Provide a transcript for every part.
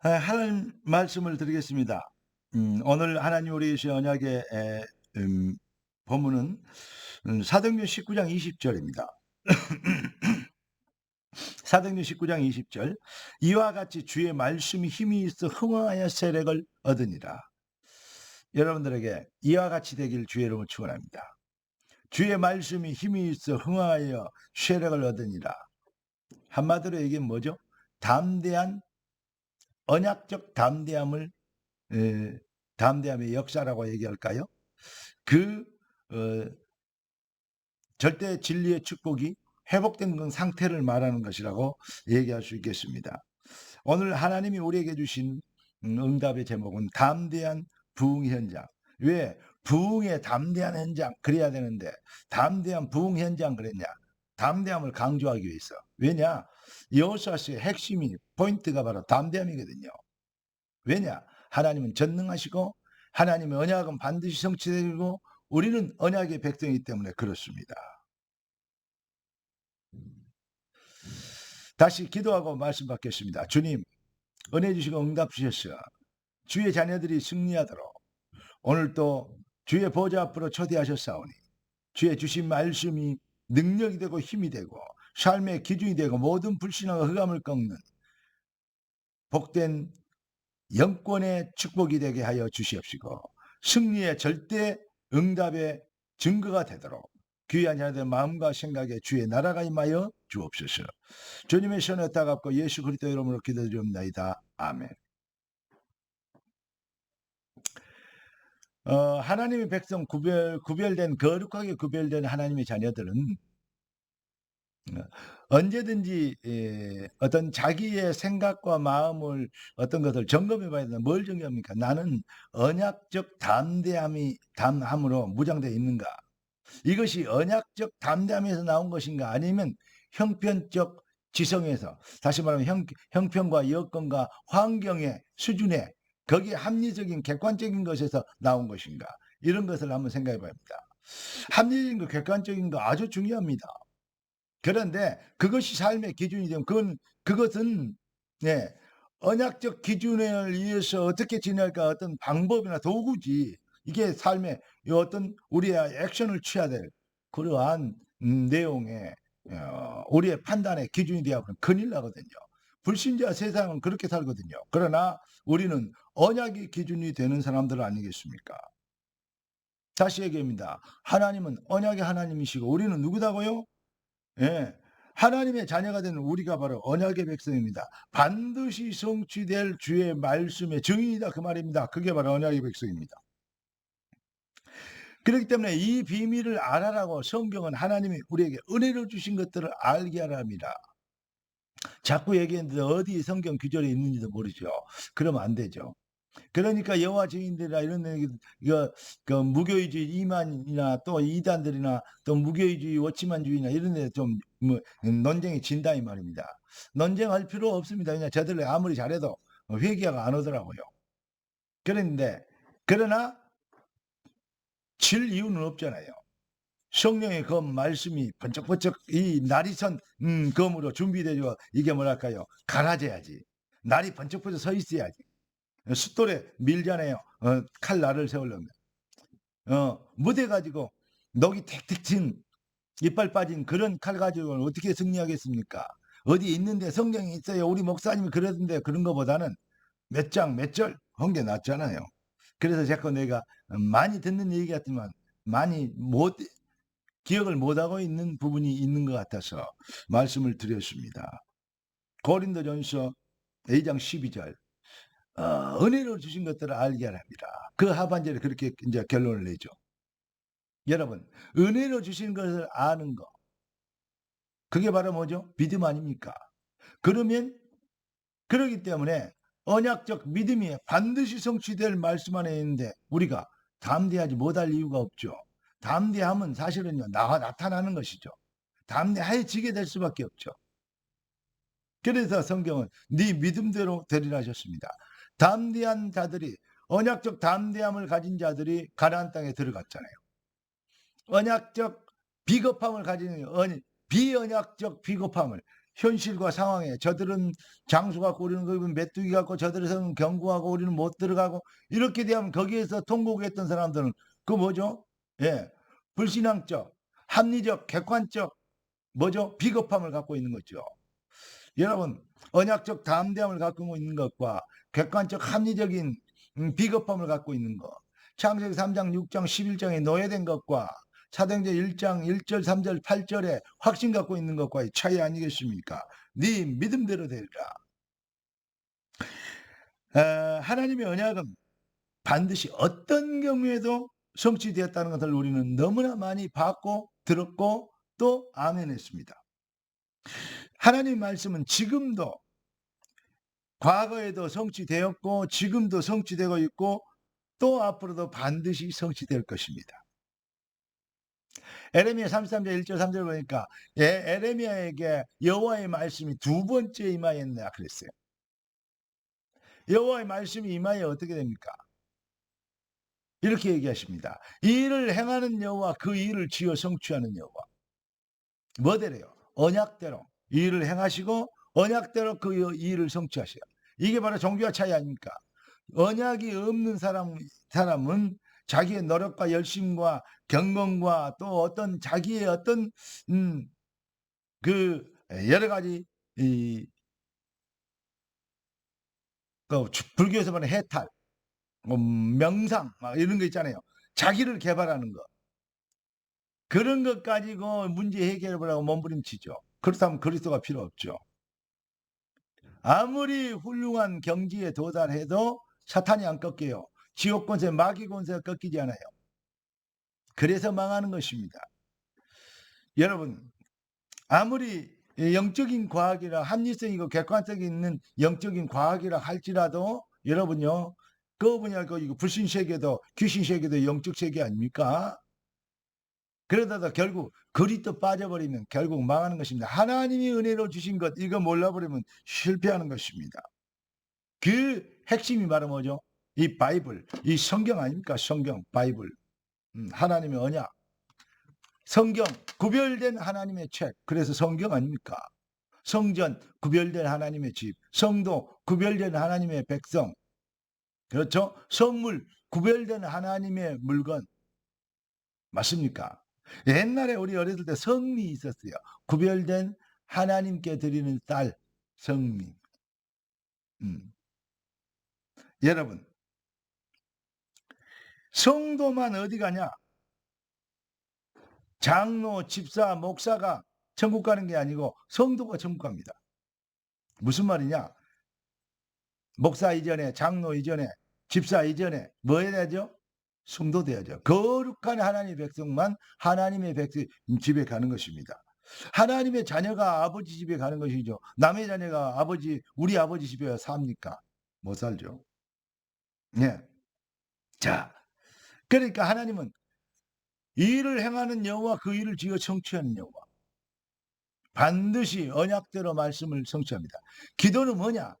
아, 하나님 말씀을 드리겠습니다. 음, 오늘 하나님 우리 언약의 에, 음, 본문은 음, 사도행전 19장 20절입니다. 사도행전 19장 20절 이와 같이 주의 말씀이 힘이 있어 흥황하여 세력을 얻으니라. 여러분들에게 이와 같이 되길 주의 이름으로 축원합니다. 주의 말씀이 힘이 있어 흥황하여 세력을 얻으니라. 한마디로 이게 뭐죠? 담대한 언약적 담대함을 에, 담대함의 역사라고 얘기할까요? 그 어, 절대 진리의 축복이 회복된 그 상태를 말하는 것이라고 얘기할 수 있겠습니다. 오늘 하나님이 우리에게 주신 음, 응답의 제목은 담대한 부흥 현장. 왜 부흥의 담대한 현장 그래야 되는데 담대한 부흥 현장 그랬냐? 담대함을 강조하기 위해서. 왜냐? 여호수아의 핵심이 포인트가 바로 담대함이거든요. 왜냐? 하나님은 전능하시고 하나님의 언약은 반드시 성취되고 우리는 언약의 백성이기 때문에 그렇습니다. 다시 기도하고 말씀 받겠습니다. 주님, 은혜 주시고 응답 주셨어. 주의 자녀들이 승리하도록 오늘 또 주의 보좌 앞으로 초대하셨사오니 주의 주신 말씀이 능력이 되고 힘이 되고 삶의 기준이 되고 모든 불신과 흑암을 꺾는 복된 영권의 축복이 되게 하여 주시옵시고 승리의 절대 응답의 증거가 되도록 귀한 자들 마음과 생각에 주의 나라가 임하여 주옵소서. 주님의 손에 따갑고 예수 그리스도 이름으로 기도드립니다. 아멘. 어, 하나님의 백성 구별 구별된 거룩하게 구별된 하나님의 자녀들은 어, 언제든지 에, 어떤 자기의 생각과 마음을 어떤 것을 점검해 봐야 된다. 뭘 점검합니까? 나는 언약적 담대함이 담함으로 무장되어 있는가? 이것이 언약적 담대함에서 나온 것인가? 아니면 형편적 지성에서 다시 말하면 형, 형편과 여건과 환경의 수준에 거기에 합리적인 객관적인 것에서 나온 것인가? 이런 것을 한번 생각해 봐야 합니다. 합리적인 거, 객관적인 거 아주 중요합니다. 그런데 그것이 삶의 기준이 되면 그건 그것은 네, 언약적 기준에 의해서 어떻게 지낼까 어떤 방법이나 도구지 이게 삶의 어떤 우리의 액션을 취해야 될 그러한 음, 내용의 어, 우리의 판단의 기준이 되어버리면 큰일 나거든요. 불신자 세상은 그렇게 살거든요. 그러나 우리는 언약이 기준이 되는 사람들 아니겠습니까? 다시 얘기합니다. 하나님은 언약의 하나님이시고 우리는 누구다고요? 예. 하나님의 자녀가 되는 우리가 바로 언약의 백성입니다. 반드시 성취될 주의 말씀의 증인이다 그 말입니다. 그게 바로 언약의 백성입니다. 그렇기 때문에 이 비밀을 알아라고 성경은 하나님이 우리에게 은혜를 주신 것들을 알게 하랍니다. 자꾸 얘기했는데 어디 성경 규절에 있는지도 모르죠. 그러면 안 되죠. 그러니까 여호와 증인들이나 이런 이거 그 무교의주의 이만이나 또 이단들이나 또 무교의주의 워치만주의나 이런 데 좀 뭐 논쟁이 진다 이 말입니다. 논쟁할 필요 없습니다. 그냥 저들 아무리 잘해도 회개가 안 오더라고요. 그런데 그러나 칠 이유는 없잖아요. 성령의 그 말씀이 번쩍번쩍 이 날이 선 음, 검으로 준비되죠. 이게 뭐랄까요? 갈아져야지. 날이 번쩍번쩍 서 있어야지. 숫돌에 밀잖아요. 어, 칼 날을 세우려면. 어, 무대 가지고 녹이 택택 친 이빨 빠진 그런 칼 가지고 어떻게 승리하겠습니까? 어디 있는데 성경이 있어요. 우리 목사님이 그러던데 그런 것보다는 몇 장, 몇 절 한 게 낫잖아요. 그래서 자꾸 내가 많이 듣는 얘기 같지만 많이 못 기억을 못하고 있는 부분이 있는 것 같아서 말씀을 드렸습니다. 고린도 전서 2장 12절 어, 은혜로 주신 것들을 알게 합니다. 그 하반절에 그렇게 이제 결론을 내죠. 여러분, 은혜로 주신 것을 아는 거. 그게 바로 뭐죠? 믿음 아닙니까? 그러면, 그러기 때문에 언약적 믿음이 반드시 성취될 말씀 안에 있는데 우리가 담대하지 못할 이유가 없죠. 담대함은 사실은요, 나와 나타나는 것이죠. 담대하여지게 될 수밖에 없죠. 그래서 성경은 네 믿음대로 되리라 하셨습니다. 담대한 자들이 언약적 담대함을 가진 자들이 가나안 땅에 들어갔잖아요. 언약적 비겁함을 가진 비언약적 비겁함을 현실과 상황에 저들은 장수 갖고 우리는 거기 메뚜기 갖고 저들은 경구하고 우리는 못 들어가고 이렇게 되면 거기에서 통곡했던 사람들은 그 뭐죠? 예, 불신앙적, 합리적, 객관적 뭐죠? 비겁함을 갖고 있는 거죠. 여러분 언약적 담대함을 갖고 있는 것과 객관적 합리적인 음, 비겁함을 갖고 있는 것 창세기 3장 6장 11장에 노예된 것과 사도행전 1장 1절 3절 8절에 확신 갖고 있는 것과의 차이 아니겠습니까? 네 믿음대로 되리라. 어, 하나님의 언약은 반드시 어떤 경우에도 성취되었다는 것을 우리는 너무나 많이 봤고 들었고 또 아멘했습니다. 하나님 말씀은 지금도 과거에도 성취되었고 지금도 성취되고 있고 또 앞으로도 반드시 성취될 것입니다. 에레미야 33장 1절 3절 보니까 예, 에레미야에게 여호와의 말씀이 두 번째 임하였냐 그랬어요. 여호와의 말씀이 임하여 어떻게 됩니까? 이렇게 얘기하십니다. 이 일을 행하는 여호와 그 일을 지어 성취하는 여호와. 뭐대로요? 언약대로 이 일을 행하시고 언약대로 그 일을 성취하셔요. 이게 바로 종교와 차이 아닙니까? 언약이 없는 사람, 사람은 자기의 노력과 열심과 경건과 또 어떤 자기의 어떤 음, 그 여러 가지 이, 그 불교에서 말하는 해탈, 뭐 명상 막 이런 거 있잖아요. 자기를 개발하는 거. 그런 것 가지고 문제 해결을 하고 몸부림치죠. 그렇다면 그리스도가 필요 없죠. 아무리 훌륭한 경지에 도달해도 사탄이 안 꺾여요. 지옥 권세, 마귀 권세가 꺾이지 않아요. 그래서 망하는 것입니다. 여러분, 아무리 영적인 과학이라 합리성이고 객관성이 있는 영적인 과학이라 할지라도 여러분요, 그 분야 그 이거 불신 세계도 귀신 세계도 영적 세계 아닙니까? 그러다가 결국 그리도 빠져버리면 결국 망하는 것입니다. 하나님이 은혜로 주신 것 이거 몰라버리면 실패하는 것입니다. 그 핵심이 바로 뭐죠? 이 바이블, 이 성경 아닙니까? 성경, 바이블. 음, 하나님의 언약. 성경, 구별된 하나님의 책. 그래서 성경 아닙니까? 성전, 구별된 하나님의 집. 성도, 구별된 하나님의 백성. 그렇죠? 성물, 구별된 하나님의 물건. 맞습니까? 옛날에 우리 어렸을 때 성미 있었어요. 구별된 하나님께 드리는 딸, 성미. 음. 여러분, 성도만 어디 가냐? 장로, 집사, 목사가 천국 가는 게 아니고 성도가 천국 갑니다. 무슨 말이냐? 목사 이전에, 장로 이전에, 집사 이전에 뭐 해야 되죠? 성도 돼야죠. 거룩한 하나님의 백성만 하나님의 백성 집에 가는 것입니다. 하나님의 자녀가 아버지 집에 가는 것이죠. 남의 자녀가 아버지, 우리 아버지 집에 삽니까? 못 살죠. 예. 자, 그러니까 하나님은 일을 행하는 여호와 그 일을 지어 성취하는 여호와. 반드시 언약대로 말씀을 성취합니다. 기도는 뭐냐?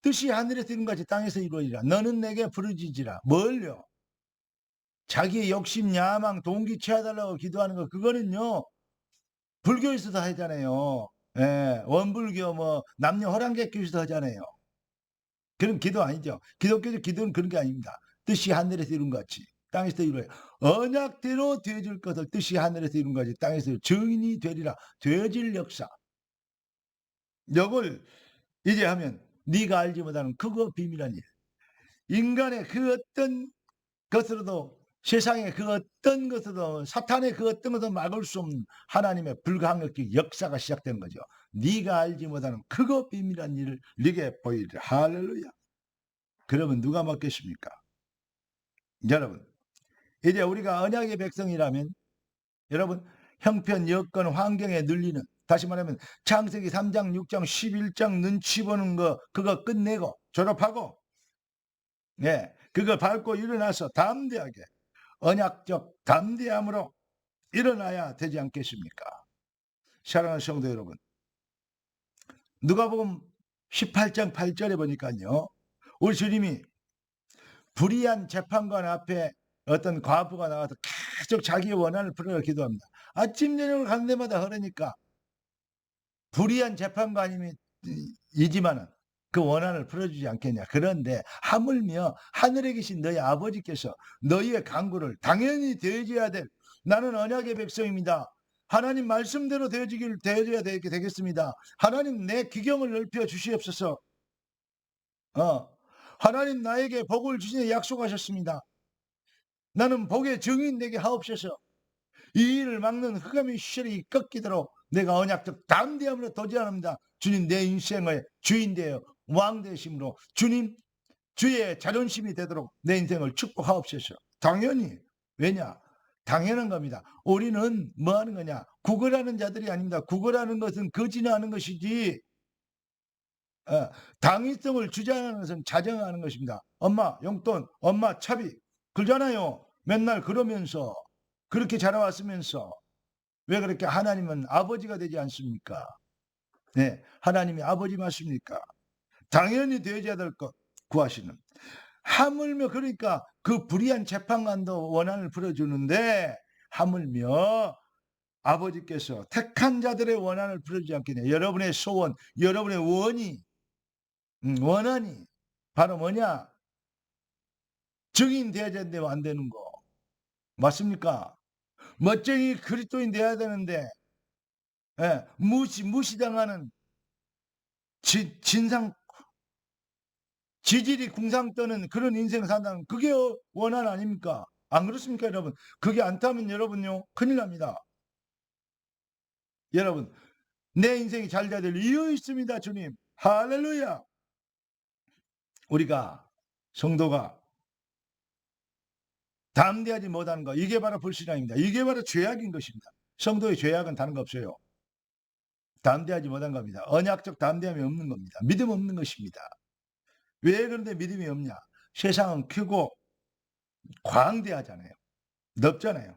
뜻이 하늘에서 이룬 같이 땅에서 이루어지라. 너는 내게 부르짖으라. 뭘요? 자기의 욕심, 야망, 동기 채워달라고 기도하는 거 그거는요. 불교에서도 하잖아요. 예, 원불교 뭐 남녀 호랑객교에서도 하잖아요. 그런 기도 아니죠. 기독교적 기도는 그런 게 아닙니다. 뜻이 하늘에서 이룬 것 같이 땅에서 이루어요. 언약대로 되어줄 것을 뜻이 하늘에서 이룬 것 같이 땅에서 증인이 되리라. 되어질 역사. 이걸 이제 하면 네가 알지 못하는 그거 비밀한 일. 인간의 그 어떤 것으로도 세상의 그 어떤 것으로도 사탄의 그 어떤 것도 막을 수 없는 하나님의 불가항력적 역사가 시작되는 거죠. 네가 알지 못하는 그거 비밀한 일을 네게 보이리라. 할렐루야. 그러면 누가 먹겠습니까? 여러분 이제 우리가 언약의 백성이라면 여러분 형편, 여건, 환경에 눌리는 다시 말하면 창세기 3장, 6장, 11장 눈치 보는 거 그거 끝내고 졸업하고 예, 그거 밟고 일어나서 담대하게 언약적 담대함으로 일어나야 되지 않겠습니까? 사랑하는 성도 여러분 누가복음 18장 8절에 보니까요. 우리 주님이 불의한 재판관 앞에 어떤 과부가 나와서 계속 자기의 원한을 풀어 기도합니다. 아침 저녁을 가는 데마다 흐르니까 불의한 재판관이지만은 그 원한을 풀어주지 않겠냐. 그런데 하물며 하늘에 계신 너희 아버지께서 너희의 강구를 당연히 되어줘야 될 나는 언약의 백성입니다. 하나님 말씀대로 되어지길 되어져야 되, 되겠습니다. 하나님 내 기경을 넓혀 주시옵소서. 어, 하나님 나에게 복을 주시니 약속하셨습니다. 나는 복의 증인 되게 하옵소서. 이 일을 막는 흑암의 시절이 꺾이도록 내가 언약적 담대함으로 도전합니다. 주님 내 인생의 주인 되어 왕 되심으로 주님 주의 자존심이 되도록 내 인생을 축복하옵소서. 당연히 왜냐? 당연한 겁니다. 우리는 뭐 하는 거냐? 구걸하는 자들이 아닙니다. 구걸하는 것은 거짓하는 것이지 어, 당위성을 주장하는 것은 자정하는 것입니다. 엄마 용돈, 엄마 차비 그러잖아요. 맨날 그러면서 그렇게 자라왔으면서 왜 그렇게 하나님은 아버지가 되지 않습니까? 네, 하나님이 아버지 맞습니까? 당연히 되어야 될 것 구하시는. 하물며 그러니까 그 불의한 재판관도 원한을 풀어주는데 하물며 아버지께서 택한 자들의 원한을 풀어주지 않겠냐. 여러분의 소원, 여러분의 원이, 음, 원한이 바로 뭐냐? 증인 되어야 되는데 안 되는 거. 맞습니까? 멋쟁이 그리스도인 돼야 되는데 예, 무시 무시당하는 지, 진상 지질이 궁상 떠는 그런 인생을 산다는 그게 원한 아닙니까? 안 그렇습니까, 여러분? 그게 안 타면 여러분요 큰일 납니다. 여러분 내 인생이 잘 돼야 될 이유 있습니다, 주님. 할렐루야. 우리가 성도가 담대하지 못하는 거 이게 바로 불신앙입니다. 이게 바로 죄악인 것입니다. 성도의 죄악은 다른 거 없어요. 담대하지 못한 겁니다. 언약적 담대함이 없는 겁니다. 믿음 없는 것입니다. 왜 그런데 믿음이 없냐? 세상은 크고 광대하잖아요. 넓잖아요.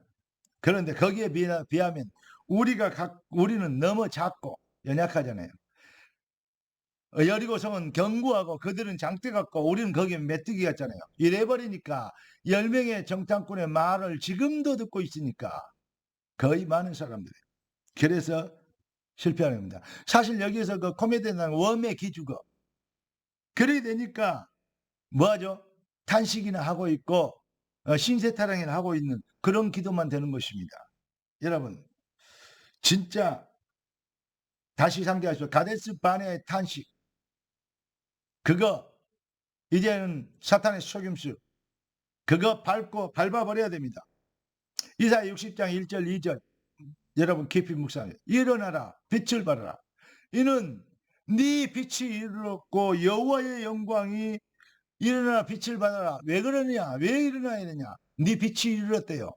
그런데 거기에 비하면 우리가 각 우리는 너무 작고 연약하잖아요. 여리고성은 견고하고 그들은 장대 같고 우리는 거기에 메뚜기 같잖아요. 이래버리니까 10명의 정탐꾼의 말을 지금도 듣고 있으니까 거의 많은 사람들이 그래서 실패하는 겁니다. 사실 여기에서 그 코미디는 웜의 기주거 그래야 되니까 뭐하죠? 탄식이나 하고 있고 어, 신세타령이나 하고 있는 그런 기도만 되는 것입니다. 여러분 진짜 다시 상기하시오. 가데스 반의 탄식 그거 이제는 사탄의 속임수 그거 밟고 밟아버려야 됩니다. 이사 60장 1절 2절 여러분 깊이 묵상해 일어나라 빛을 발하라 이는 네 빛이 이르렀고 여호와의 영광이 일어나 빛을 받아라. 왜 그러냐? 왜 일어나야 되냐? 네 빛이 이르렀대요.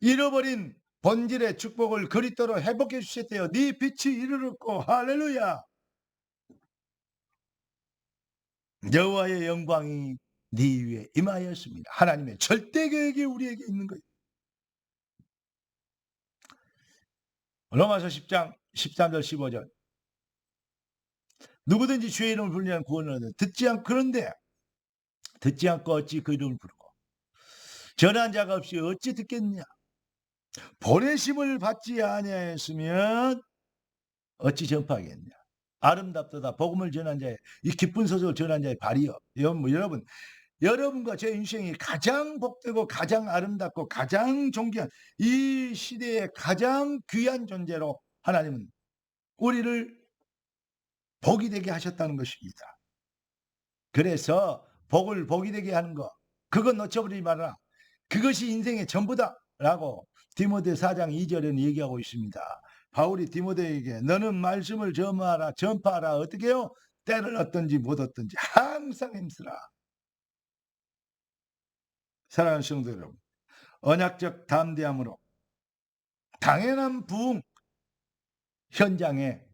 잃어버린 본질의 축복을 그리스도로 회복해 주셨대요. 네 빛이 이르렀고 할렐루야. 여호와의 영광이 네 위에 임하였습니다. 하나님의 절대 계획이 우리에게 있는 거예요. 로마서 10장 13절 15절 누구든지 주의 이름을 부르면 구원을 얻는 듣지 않고 그런데 듣지 않고 어찌 그 이름을 부르고? 전한 자가 없이 어찌 듣겠느냐? 보내심을 받지 아니하였으면 어찌 전파하겠느냐? 아름답도다. 복음을 전한 자의 이 기쁜 소식을 전한 자의 발이요. 뭐 여러분 여러분과 제 인생이 가장 복되고 가장 아름답고 가장 존귀한 이 시대의 가장 귀한 존재로 하나님은 우리를 복이 되게 하셨다는 것입니다. 그래서 복을 복이 되게 하는 거 그건 놓쳐버리지 마라. 그것이 인생의 전부다라고 디모데 4장 2절에는 얘기하고 있습니다. 바울이 디모데에게 너는 말씀을 전하라 전파하라 어떻게 요 때를 얻든지 못 얻든지 항상 힘쓰라. 사랑하는 성도 여러분 언약적 담대함으로 당연한 부흥 현장에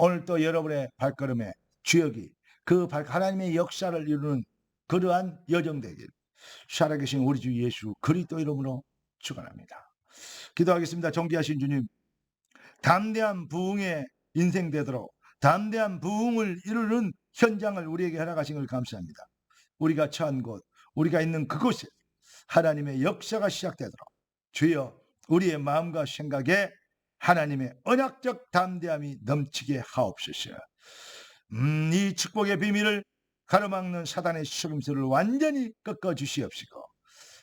오늘 또 여러분의 발걸음에 주역이 그 하나님의 역사를 이루는 그러한 여정 되길 살아계신 우리 주 예수 그리스도 이름으로 축원합니다. 기도하겠습니다. 존귀하신 주님 담대한 부흥의 인생 되도록 담대한 부흥을 이루는 현장을 우리에게 허락하신 걸 감사합니다. 우리가 처한 곳, 우리가 있는 그곳에 하나님의 역사가 시작되도록 주여 우리의 마음과 생각에 하나님의 언약적 담대함이 넘치게 하옵소서. 음, 이 축복의 비밀을 가로막는 사단의 속임수를 완전히 꺾어 주시옵시고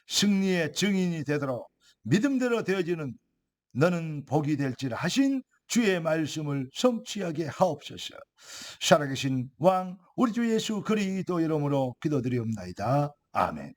승리의 증인이 되도록 믿음대로 되어지는 너는 복이 될지라 하신 주의 말씀을 성취하게 하옵소서. 살아계신 왕 우리 주 예수 그리스도 이름으로 기도드리옵나이다. 아멘.